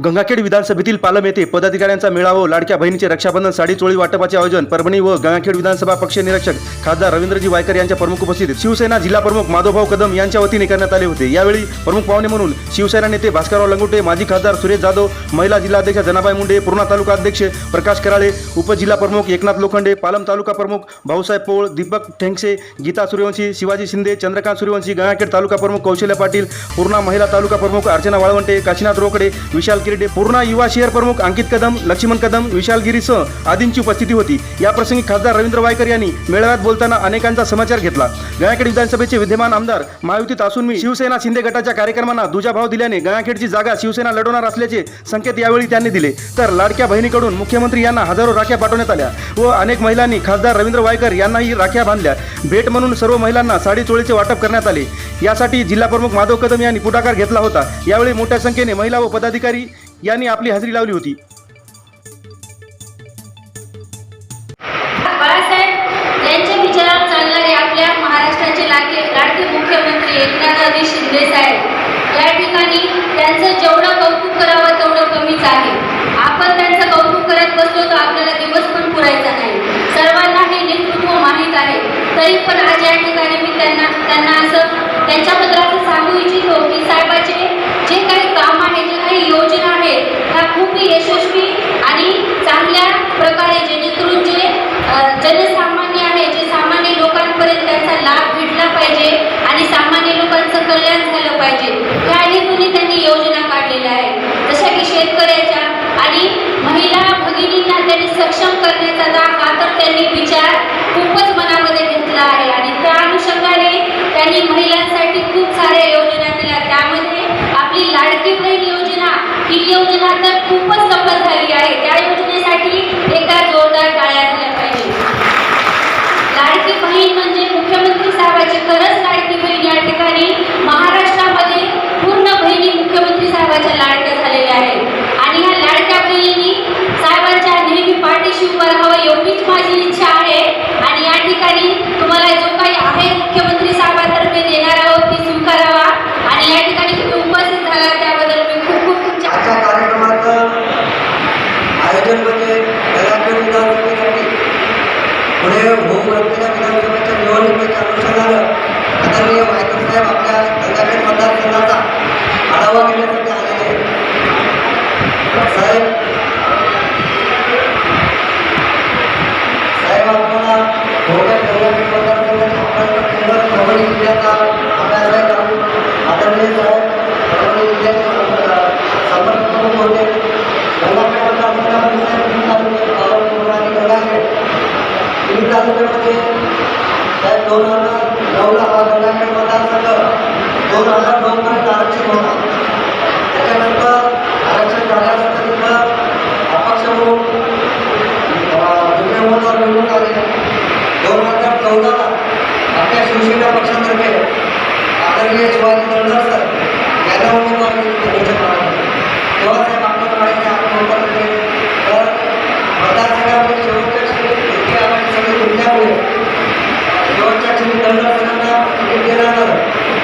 गंगाखेड विधानसभेतील पालम येथे पदाधिकाऱ्यांचा मेळावा लाडक्या बहिणीचे रक्षाबंधन साडी चोळी वाटपाचे आयोजन परभणी व गंगाखेड विधानसभा पक्ष निरीक्षक खासदार रवींद्रजी वायकर यांच्या प्रमुख उपस्थितीत शिवसेना जिल्हा प्रमुख माधवभाऊ कदम यांच्या वतीने करण्यात आले होते. यावेळी प्रमुख पाहुणे म्हणून शिवसेना नेते भास्करराव लंगुटे माजी खासदार सुरेश जाधव महिला जिल्हाध्यक्ष जनाबाई मुंडे पूर्णा तालुका अध्यक्ष प्रकाश कराळे उपजिल्हा प्रमुख एकनाथ लोखंडे पालम तालुका प्रमुख भाऊसाहेब पोळ दीपक ठेंगसे गीता सूर्यवंशी शिवाजी शिंदे चंद्रकांत सूर्यवंशी गंगाखेड तालुका प्रमुख कौशल्य पाटील पूर्णा महिला तालुका प्रमुख अर्चना वाळवंटे काशीनाथ रोकडे विशाल किरडे पूर्णा युवा शहर प्रमुख अंकित कदम लक्ष्मण कदम विशाल गिरीसह आदींची उपस्थिती होती. या प्रसंगी खासदार रवींद्र वायकर यांनी मेळाव्यात बोलताना अनेकांचा समाचार घेतला. गयाखेड विधानसभेचे विद्यमान आमदार महायुतीत असून मी शिवसेना शिंदे गटाच्या कार्यक्रमांना दुजाभाव दिल्याने गयाखेडची जागा शिवसेना लढवणार असल्याचे संकेत यावेळी त्यांनी दिले. तर लाडक्या बहिणीकडून मुख्यमंत्री यांना हजारो राख्या पाठवण्यात आल्या व अनेक महिलांनी खासदार रवींद्र वायकर यांनाही राख्या बांधल्या. भेट म्हणून सर्व महिलांना साडी चोळीचे वाटप करण्यात आले. यासाठी जिल्हा प्रमुख माधव कदम यांनी पुढाकार घेतला होता. यावेळी मोठ्या संख्येने महिला व पदाधिकारी यांनी आपली हजेरी लावली होती. मुख्यमंत्री साहेब. या ठिकाणी त्यांचं जेवढं कौतुक करावं तेवढं कमीच आहे. आपण त्यांचं कौतुक करत बसलो तर आपल्याला दिवस पण पुरायचा नाही. सर्वांना हे नेतृत्व माहीत आहे. तरी पण आज या ठिकाणी मी त्यांना त्यांना असं त्यांच्याबद्दल असं सांगू इच्छितो की साहेबाचे जे काही काम आहे जे काही योजना आहेत ह्या खूप यशस्वी आणि चांगल्या प्रकारे जेणेकरून जे अ, जनसामान्य आहे जे सामान्य लोकांपर्यंत त्याचा लाभ भेटला पाहिजे आणि सामान्य लोकांचं कल्याण झालं पाहिजे ह्या हेतूने त्यांनी योजना काढलेल्या आहेत जशा की शेतकऱ्याच्या आणि महिला भगिनींना त्यांनी सक्षम करण्याचा दा हा तर त्यांनी विचार खूपच मनामध्ये घेतला आहे आणि त्या अनुषंगाने त्यांनी महिलांसाठी खूप साऱ्या योजना दिल्या. त्यामध्ये आपली लाडकी बहीण योजना ही योजना तर खूपच सफल झाली आहे. त्या योजनेसाठी एका जोरदार टाळ्या झाल्या पाहिजे. लाडकी बहीण म्हणजे मुख्यमंत्री साहेबाची खरंच लाडकी बहीण या ठिकाणी महाराष्ट्रामध्ये पूर्ण बहिणी मुख्यमंत्री साहेबाच्या लाडक्या झालेल्या आहेत आणि ह्या लाडक्या बहिणी साहेबांच्या नेहमी पाठीशी उभं राहावं एवढीच माझी इच्छा आहे आणि या ठिकाणी तुम्हाला जो काही आहे मुख्यमंत्री साहेबांतर्फे देणार आहोत ती स्वीकारावा आणि या ठिकाणी तुम्ही उपस्थित झाला त्याबद्दल मी खूप खूप तुमचे आजच्या कार्यक्रमाचं आयोजन म्हणजे गंगाखेड विधानसभेसाठी पुढे निवडणुकीच्या अनुषंगानं आदरणीय वायकर साहेब आपल्या गंगाखेड मतदारसंघाचा आढावा घेण्यासाठी आलेले आहेत साहेब साहेब आपल्याला थोड्या गंगाखेड मतदारसंघाच्या आपल्याला केंद्र परभणी जिल्ह्याचा अभ्यास आहे का आदरणीय साहेब परभणी जिल्ह्याचे संपर्क प्रमुख होते गंगाखेड मतदारसंघामध्ये साहेब तीन तालुके पालनपूर आणि गंगाखेड तीन तालुक्यामध्ये साहेब दोन हजार नऊला हा गंगाखेड मतदारसंघ दोन हजार नऊपर्यंत आरक्षित होता त्याच्यानंतर आरक्षण झाल्यानंतर तिथं अपक्ष म्हणून दुसरे उमेदवार निवडून आले दोन हजार चौदाला आपल्या शिवसेना पक्षातर्फे आदरणीय शिवाजी धनगर सर यांना उमेदवार निवडून आले तेव्हा साहेब आपल्याला माहिती आहे आपण उमेदवार दिले तर मतदारसंघामध्ये शेवटच्या क्षणी इतके आपण सगळे तुमच्यामुळे शेवटच्या क्षणी धनगर सरांना तिकीट दिल्यानंतर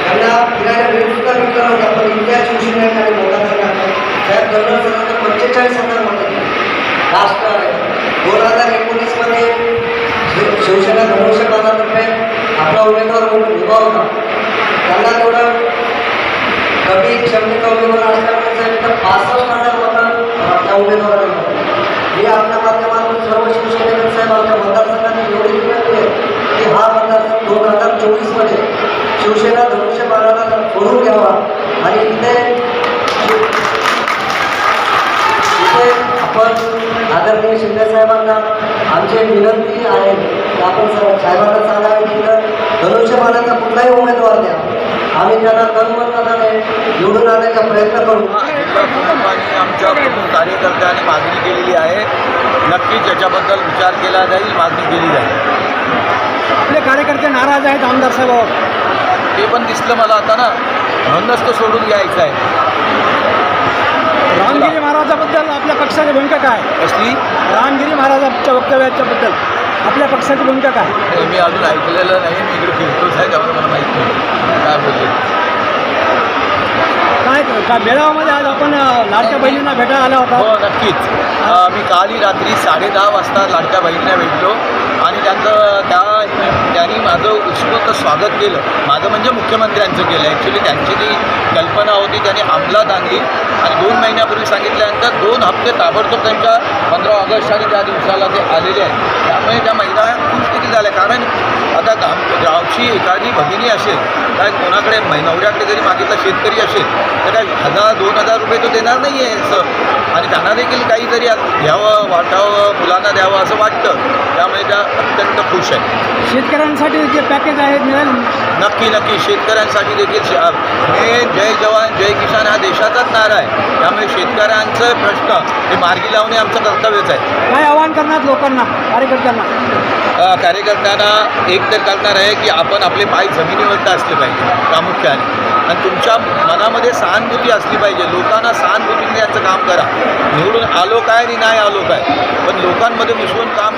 त्यांना फिरायला वेळ सुद्धा भेटला पण इथल्या शिवसेनेने आणि मतदारसंघात साहेब धनगर सरांना पंचेचाळीस हजार मतं लास्ट दोन हजार एकोणीसमध्ये शिवसेना धनुष्य पदातर्फे आपला उमेदवार म्हणून उभा होता. त्यांना तेवढं कमी क्षमतेचा उमेदवार असल्यामुळे साहेब तर पासष्ट हजार मतं त्या उमेदवाराला मिळाली. मी आपल्या माध्यमातून सर्व शिवसैनिक साहेब आमच्या मतदारसंघाची एवढी विनंती आहे की हा मतदारसंघ दोन हजार चोवीसमध्ये शिवसेना धनुष्य बाणाला सोडून घ्यावा. आणि इथे इथे आपण आदरणीय शिंदे साहेबांना आमची विनंती आहे की आपण सा- साहेबांना सांगावे की इथं धनुष्यबाणाचा कुठलाही उमेदवार द्या. आम्ही त्यांना तनमताने निवडून आणण्याचा प्रयत्न करू. आमच्या प्रमुख कार्यकर्त्यांनी मागणी केलेली आहे. नक्कीच याच्याबद्दल विचार केला जाईल मागणी केली जाईल. आपले कार्यकर्ते नाराज आहेत आमदार साहेबावर ते पण दिसलं मला आता ना. म्हणूनच तो सोडून घ्यायचं आहे. रामगिरी महाराजाबद्दल आपल्या पक्षाची भूमिका काय? कसली? रामगिरी महाराजांच्या वक्तव्याच्याबद्दल आपल्या पक्षाची भूमिका काय? मी अजून ऐकलेलं नाही मी इकडे फिरतोच आहे त्यामुळे मला माहीत नाही. काय बोलले काय का मेळाव्यामध्ये आज आपण लाडक्या बहिणींना भेटायला आला होता. हो नक्कीच. मी कालही रात्री साडेदहा वाजता लाडक्या बहिणीला भेटलो. त्यांचं त्या त्यांनी माझं उत्स्फूर्त स्वागत केलं. माझं म्हणजे मुख्यमंत्र्यांचं केलं. ॲक्च्युली त्यांची जी कल्पना होती त्यांनी अंमलात आणली. आणि दोन महिन्यापूर्वी सांगितल्यानंतर दोन हप्ते ताबडतोब त्यांच्या पंधरा ऑगस्ट आणि त्या दिवसाला ते आलेले आहेत. त्यामुळे त्या महिला खूप स्थिती झाल्या. कारण आता गाव गावची एखादी भगिनी असेल काय कोणाकडे मै- नवऱ्याकडे जरी मागितला शेतकरी असेल तर काय हजार दोन हजार रुपये तो देणार नाही आहे असं आणि त्यांना देखील काहीतरी घ्यावं वाटावं मुलांना द्यावं असं वाटतं. त्यामुळे त्या अत्यंत खुश आहेत. शेतकऱ्यांसाठी जे पॅकेज आहे मिळेल? नक्की नक्की. शेतकऱ्यांसाठी देखील मेन जय जवान जय किसान. हा देशाचाच नारा आहे. शेतकऱ्यांचं प्रश्न हे मार्गी लावणे आमचं कर्तव्यच आहे. काय आवाहन करणार लोकांना कार्यकर्त्यांना? कार्यकर्त्यांना एक तर करणार आहे की आपण आपले पाय जमिनीवरती असले पाहिजे प्रामुख्याने. आणि तुमच्या मनामध्ये सहानुभूती असली पाहिजे. लोकांना सहानुभूतीने यांचं काम करा. निवडून आलो काय आणि नाही आलो काय. पण लोकांमध्ये मिसळून काम